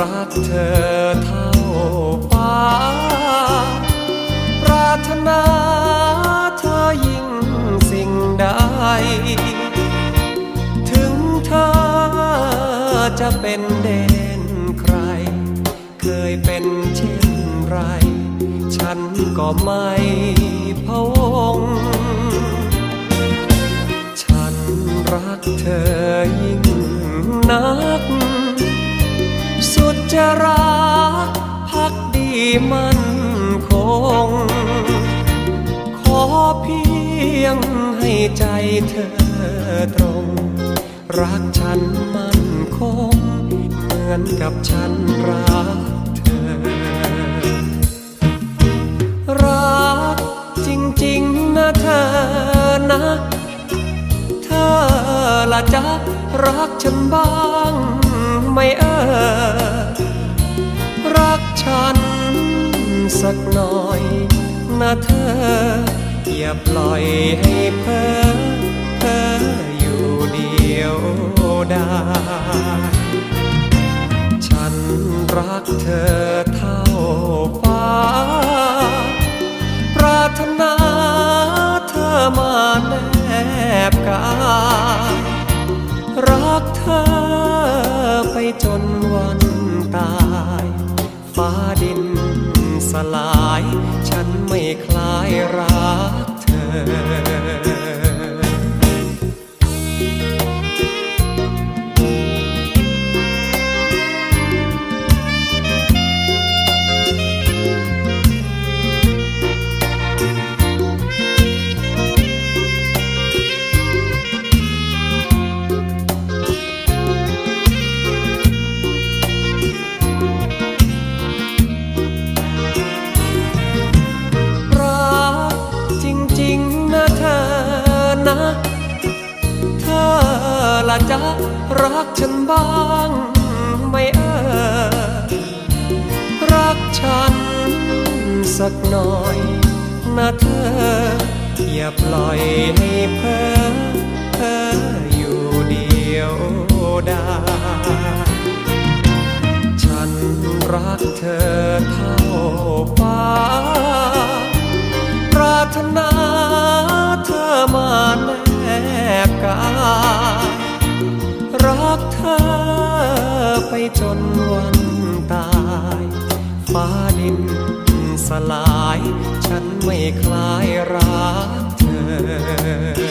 รักเธอเท่าฟ้า ปรารถนาเธอยิ่งสิ่งใด ถึงเธอจะเป็นเด่นใคร เคยเป็นเช่นไร ฉันก็ไม่พะวง ฉันรักเธอยิ่งนัก จะรักพักดีมั่นคง ขอเพียงให้ใจเธอตรง รักฉันมั่นคง เหมือนกับฉันรักเธอ รักจริงๆนะเธอนะ เธอละจะรักฉันบ้าง ไม่เออ ฉันสักหน่อยนะเธอ อย่าปล่อยให้เพ้อเพ้ออยู่เดียวดายฉันรักเธอ ฟ้าดินสลาย ฉันไม่คลา ละจ๊ะรักฉันบ้างไม่เออรักฉันสักหน่อยนะเธอ อย่าปล่อยให้เพ้อเพ้ออยู่เดียวดายฉันรักเธอเท่าฟ้า จนวันตาย ฟ้าดินสลาย ฉันไม่คลายรักเธอ